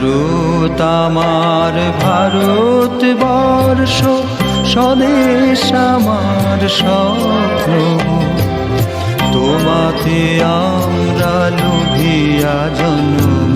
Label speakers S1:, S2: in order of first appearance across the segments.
S1: ভারত আমার ভারত বর্ষ স্বদেশ আমার স্বপ্ন। তোমাতে আমরা লোভিয়া জন্ম।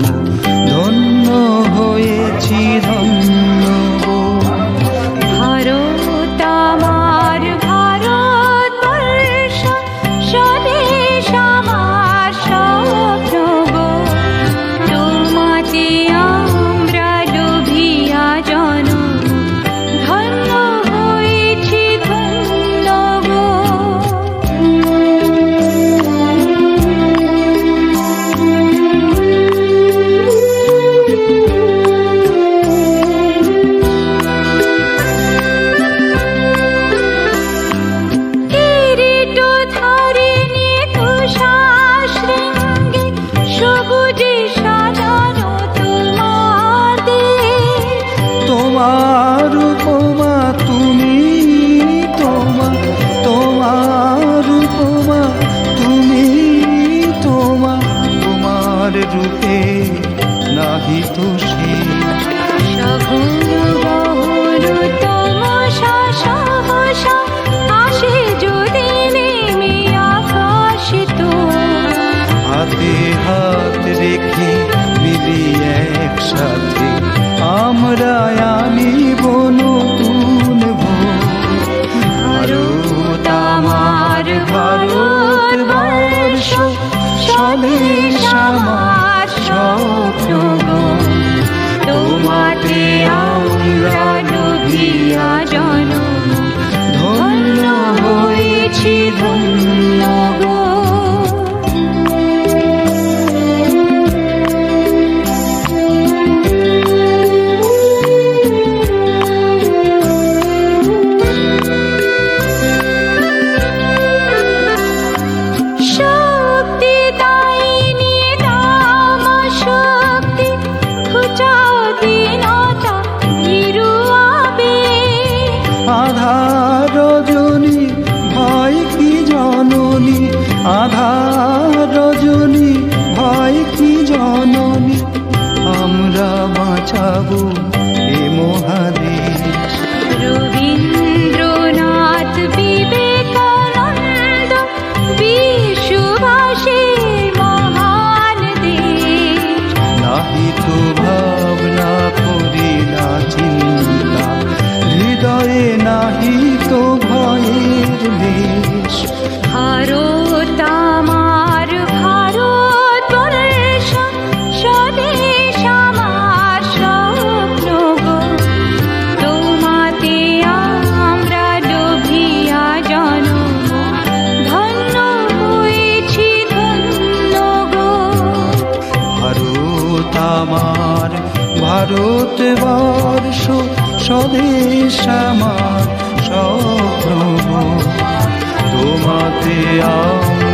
S2: আমরা
S1: আনিব নতুন ভারত আমার ভারত বর্ষ, সবে আমার স্বপ্ন
S2: তোমাতে আমরা ডুবিয়া জন
S1: ধন্য হয়েছি ধন্য মোহারে
S2: রবীন্দ্রনাথ বিবেকানন্দ বিশুভাষী মহান দে
S1: নাহি তো
S2: ভারতবর্ষ স্বদেশ আমার স্বপ্ন তোমাতে আমার